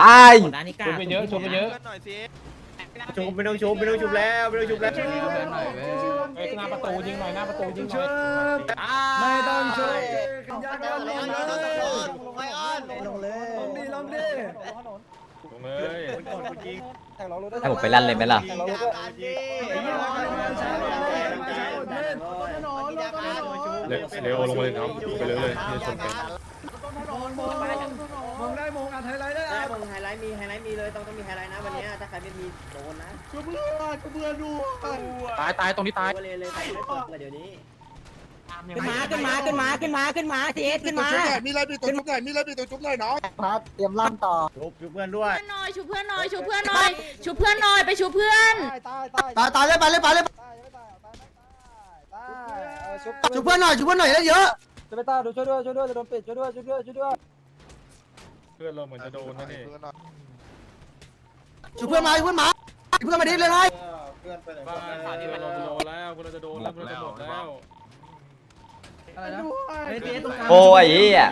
ตายร้านนี้กล้าชมไปเยอะชมไปเยอะ ชุบไม่ต้องชุบไม่ต้องชุบแล้วไม่ต้องชุบแล้วเอ้ยหน้าประตูยิงหน่อยหน้าประตูยิงหน่อยไม่ต้องชุบลงเลยลงดิลงดิลงเลยให้ผมไปลั่นเลยไหมล่ะเร็วเร็วลงมาเลยน้องไปเลยเลยนี่ชนกัน ต้องต้องมีไฮไลท์นะวันนี้ถ้าใครไม่มีโดนนะตายตายตรงนี้ตายตัวเลยเลยใครไม่เปิดเลยเดี๋ยวนี้ขึ้นมาขึ้นมาขึ้นมาขึ้นมาขึ้นมาทีเอสขึ้นมามีอะไรมีตัวชุบหน่อยมีอะไรมีตัวชุบหน่อยน้องพัดเตรียมล่ำต่อชุบชุบเพื่อนด้วยหน่อยชูเพื่อนหน่อยชูเพื่อนหน่อยชูเพื่อนหน่อยไปชูเพื่อนตายตายเลยไปเลยไปเลยชุบเพื่อนหน่อยชุบเพื่อนหน่อยเยอะเพื่อนเราเหมือนจะโดนนะนี่ ชุบเพื่อนมาชุบเพื่อนมาเพื่อนมาดิเลยไงบ้านเราจะโดนแล้วเราจะโดนแล้วเราจะหมดแล้วโอ้ยเหี้ย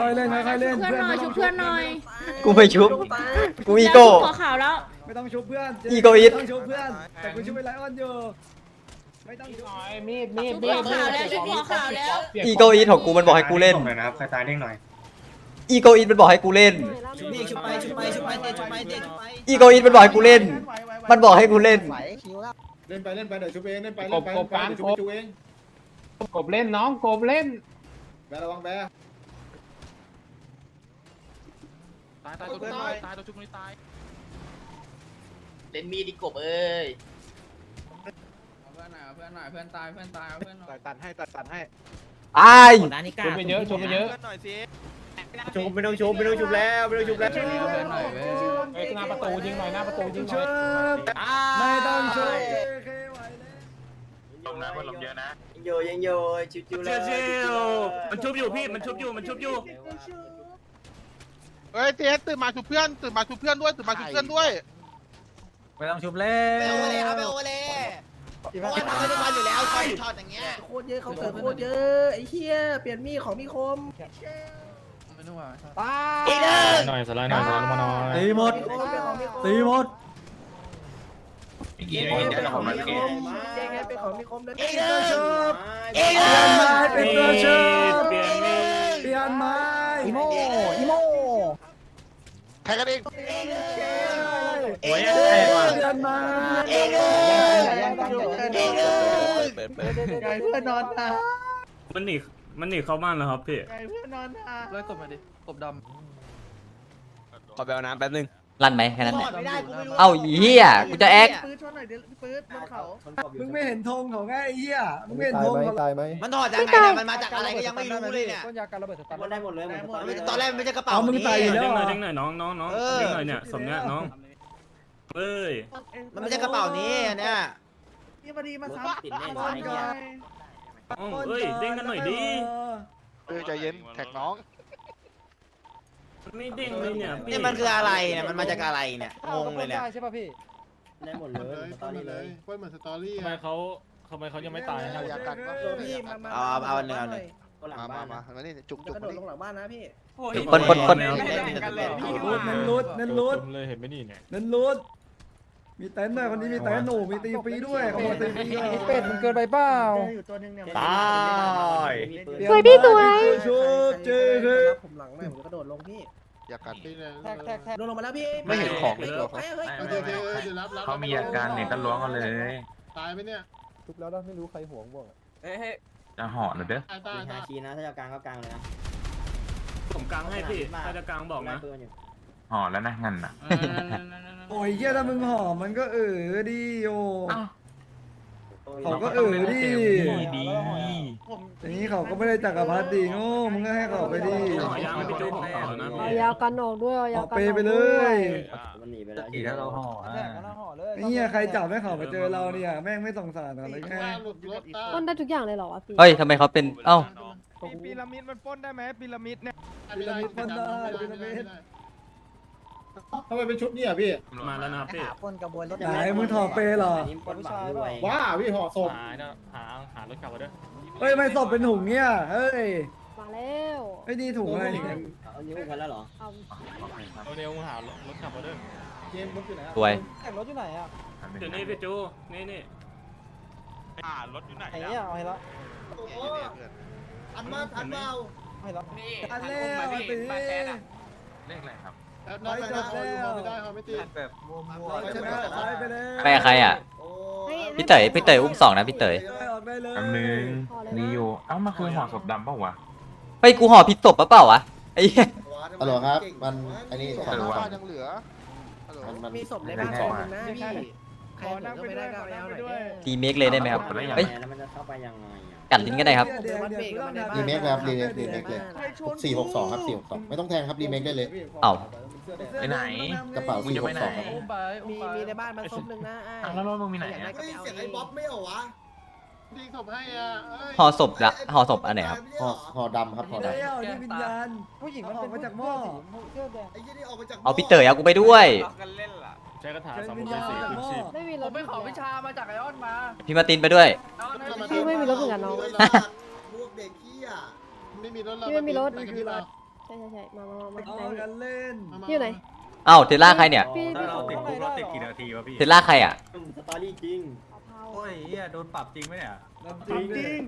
ค่อยๆเล่นค่อยๆเล่นเพื่อนหน่อยชูเพื่อนหน่อยกูไม่ชุบกูอีโก้หัวขาวแล้วไม่ต้องชุบเพื่อนอีโกอิทต้องชุบเพื่อนแต่กูชุบไปไลออนอยู่ไม่ต้องชุบมีดมีดชูมีหัวดขาวแล้วชูหัวขาวแล้วอีโกอีทของกูมันบอกให้กูเล่นหน่อยนะครับใครตายเด้งหน่อย อีโกอีทมันบอกให้กูเล่นชุบนี่ชุบไปชุบไปชุบไปเตะชุบไปเตะชุบไปอีโกอีทมันบอกให้กูเล่น มันบอกให้กูเล่นคิวแล้วเล่นไปเล่นไปเดี๋ยวชุบเองเล่นไปกเล่นบไปกบการชุกบบชุบเองกบเล่นน้องกบเล่นแบระวังแบตายตายตัวชุบตายตายตัวชุบนี่ตาย เล่นมีดีกบเอ้ยเพื่อนหน่อยเพื่อนหน่อยเพื่อนตายเพื่อนตายเพื่อนหน่อยตัดให้ตัดตัดให้ตายร้านนี้กชล้ามไปเยอะชมไปเยอะ ชุบไม่ต้องชุบไม่ต้องชุบแล้วไม่ต้องชุบแล้วเพื่อนหน่อยเว้ยเอ้ยหน้าประตูยิงหน่อยหน้าประตูยิงหน่ชุอยบไม่ต้องชุบลงนะมันลงเยอะนะโยยังโยชิวชิวเลยมันชุบอยู่พี่มันชุบอยู่มันชุบอยู่เฮ้ยเทสตื่นมาชุบเพื่อนตื่นมาชุบเพื่อนด้วยตื่นมาชุบเพื่อนด้วยไม่ต้องชุบแล้ไปโอวเล่ครับไปโอเล่เพราะว่าทำทุกวันอยู่แล้วช็อตช็อตอย่างเงี้ยโคตรเยอะเขาเกิดโคตรเยอะไอ้เหี้ยเปลี่ยนมีของมีคม ไม่ต้องว่าอีกหนึ่งหน่อยสไลด์หน่อยสไลด์ลงมาหน่อยตีหมดตีหมดอีกหนึ่งเป็นของมีคมเจ๊งไงเป็นของมีคมเลยอีกหนึ่งชุบอีกหเปลี่นึ่ยนไม้เป็นตัวชุบเปลี่ยนมีดเปลี่ยนไม้อีโมอีโมใครกันเองโอ้ยเปลี่ยนไม้อีกหนึ่งอีกหนึ่งไก่เพื่อนนอนนะมันหนี มันหนีเข้าบ้านแล้วครับพี่ไก่เพื่อนนอนนะเลิกกบมาดิกบดขอไปเอาน้ำแป๊บนึงลั่นไหมแค่นั้นถแหอละดไม่ได้กูไม่รู้เอ้าอีเหี้ยกูจะแอคปื้ดชนหน่อยดิปื้ดบนเขามึงไม่เห็นธงของไงไอ้เหี้ยมึงไม่เห็นธงของมันถอดจากไหนเนี่ยมันมาจากอะไรก็ยังไม่รู้เลยเนี่ยต้นยาการระเบิดสตาร์มันได้หมดเลยตอนแรกมันไม่ใช่กระเป๋าเอามึงตายอยู่แล้วเด้งหเหรน่อยอเด้งหน่อยน้องน้องน้องเออเด้งหน่อยเนี่ยสมเนี้ยน้องเอ้ยมันไม่ใช่กระเป๋านี้อันเนี้ยนี่พอดีมาซ้ำติดเล่นซ้ายเนี่ย อ๋อเอ้ยเด้งกันหน่อยดิ เออใจเย็นแท็กน้องมันไม่เด้งเลยเนี่ยพี่นี่มันคืออะไรเนี่ยมันมาจากอะไรเนี่ยงงเลยเนี่ยใช่ป่ะพี่ ได้หมดเลยตอนนี้เลยพูดเหมือนสตอรี่ทำไมเขาทำไมเขายังไม่ตายนะ อยากกัดก็เอาเอาเอาอันหนึ่งเอาหนึ่งมามามามานี่จุกจุกกระโดดลงหลังบ้านนะพี่คนคนคนรูดเน้นรูดเน้นรูดผมเลยเห็นไหมนี่เนี่ยเน้นรูด มีเต็นท์ด้วยคนนี้มีเต็นท์หนูมีตีฟรีด้วยขโมยตีฟรีด้วย เป็ดมันเกินไปเปล่าอยู่ตัวนึงเนี่ยตายสวยพี่สวย ชุบเจอคือผมหลังไม่ผมจะกระโดดลงพี่อยากกัดพี่เลยแท็กแท็กแท็กลงลงมาแล้วพี่ไม่เห็นของเลยเฮ้ยเฮ้ยเดี๋ยวเดี๋ยวเดี๋ยวรับรับเขามีอาการเนี่ยก็ล้วงเอาเลย ตายไหมเนี่ยทุบแล้วนะไม่รู้ใครห่วงบ่วงเฮ้ยจะห่อหน่อยเด้อ ตายตายมีฮาตายคีนะ ถ้าจะกลางก็กลางเลยนะผมกลางให้พี่ ถ้าจะกลางบอกนะ ห่อแล้วนะงั้นน่ะโอ้ยเหี้ยถ้ามึงหอมมันก็เออดิโออ้าวเขาก็เออดิ ดีอย่างนี้เขาก็ไม่ได้จักรพรรดิดีโง่มึงก็ให้เขาไปดิขอยังพี่จูผมขอแล้วนะเอาพี่ยาวกันออกด้วยเอายาวเอากันเปออกไปเลด้วยมันหนีไปแล้วดีแล้วเราห่อแท็กกันแล้วห่อเลยไอ้เหี้ยใครจับให้เขามาเจอเราเนี่ยแม่งไม่สงสารอะไรแค่ต้าหลุดรถต้าปล้นได้ทุกอย่างเลยเหรอวะพี่เฮ้ยทำไมเขาเป็น เอ้า พีระมิดมันปล้นได้ไหมพีระมิดเนี่ยพีระมิดพ่นได้พีระมิด ทำไมเป็นชุดนี้อะพี่ มาแล้วนะพี่ปนกระบวนรถไหนมึงถอดเปเหรอผู้ชายด้วยว้าพี่ห่อศพหานะหาหารถกลับมาด้วยเฮ้ยไม่ศพเป็นถุงเนี่ย เฮ้ยมาแล้วไอ้นี่ถุงอะไรเนี่ยเอานิ้วกันแล้วเหรอเอาโอเคครับครับเอาเร็วมึงหารถขับมาเด้อเกมรถอยู่ไหนอะสวยแต่งรถอยู่ไหนอะเดี๋ยวนี้พี่จูนี่นี่อ่ารถอยู่ไหนไอ้เนี่ยเอาให้ละอันมาอันเบาให้ละนี่อันทัแล้อุ้มวไหมตีพี่ป้าแคทอะเลขอะไรครับ ไปจบแล้วไม่ได้ครับไม่ตีเราชนะไปไปแล้วไปกับใครอะให้ให้พี่เต๋ยพี่เต๋ยอุ้มสองนะพี่เต๋ยออกได้เลยแป๊บนึงมีอยู่เอ้ามาคือห่อศพดำเปล่าวะ เฮ้ยกูห่อผิดศพปะเปล่าวะไอ้เหี้ยฮัลโหลครับ มันอันนี้เออว่ะยังเหลือฮัลโหลมันมันมีศพในบ้านศพนึงนะพี่ใครเห็นก็ไม่ได้ก็เอาหน่อยรีเมคเลยได้ไหมครับเอาไปยังเฮ้ยแล้วมันจะเข้าไปยังไงอะกัดลิ้นก็ได้ครับรีเมคแล้วรีเมครีเมคเลยสี่หกสองครับสี่หกสองไม่ต้องแทงครับรีเมคได้เลยเอ้า ไปไหน กระเป๋ามึงจะไปไหน462อุ้มไปอุ้มีมไปมีในบ้านมันศพนึงนะอ้าวแล้วรถมึงมีไหนอยากได้อะ ก็ไปเอาเสียงไอ้บ๊อบไม่เหรอวะยิงศพให้อะเอ้ยห่อศพละห่อศพอันไหนครับ ห่อห่อดำครับห่อดแล้วนี่วิญญาณ ผู้หญิงมันออกมาจากหม้อำไอ้ยี่นี่ออกมาจากเอาพี่เต๋ยเอากูไปด้วยกันเล่นล่ะใช้กระถาเป็นสามวิญพัญานณสี่จากคูณหม้อสิบไม่มีรผถมไปขอวิชามาจากไอออนมาพี่มาร์ตินไปด้วยเอาหน่อยพี่ไม่มีรถเหมือนกันน้อง พวกเด็กขี้อะไม่มีรถพี่ไม่มีรถไปกันที่เราใช่ใช่ใช่มามามาเอามาไหนกันเล่นพี่อยู่ไหน เอ้าเทสล่าใครเนี่ยพี่พี่ผมติดคุกเราติดกี่นาทีเทสล่าใครอะสตอรี่จริงเอาเผาโอ้ยเฮียโดนปรับจริงไหมเนี่ย จริงจริง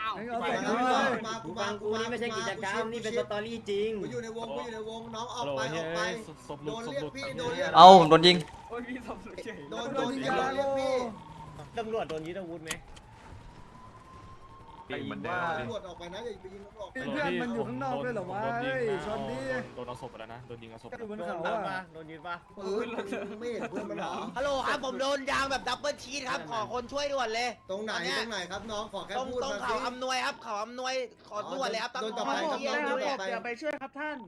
เอ้าเอาไปใส่กูด้วยมากูกูมาฟังกูกูมานี่ไม่ใช่กิจกรรมนี่เป็นสตอรี่จริงกูอยู่ในวงกูอยู่ในวงน้องออกโหลไปอเฮ้อกไปยศพหโดลุดนศพเรียหกลุดพี่โดนเรียกเอ้าโดนยิงโอ้ยพี่สมเฉยโดนโดนยิงโดนเรียกพี่ตำรวจโดนยึดอาวุธไหม ปีเหมือนเดิมตำรวจออกไปนะอย่าไปยิงตำรวจเพื่อนมันอยู่ข้างนอกด้วยเหรอวะเฮ้ยชนดิโดนเอาศพไปแล้วนะโดนยิงเอาศพอยู่บนโดเขานตามอะปะโดนยึดปะปืนไม่เห็นเพื่อนมันเหรอฮัลโหลครับผมโดนยางแบบดับเบิลชีสครับขอคนช่วยด่วนเลย ตรงไหนตรงไหนครับน้องขอแค่ตรงพูดตรงมาเขาสิอำนวยครับเขาอำนวยขอด่วนเลยครับโดนต่อไปครับเยี่ยมโดนเลยต่อไปอย่าไปช่วยครับท่าน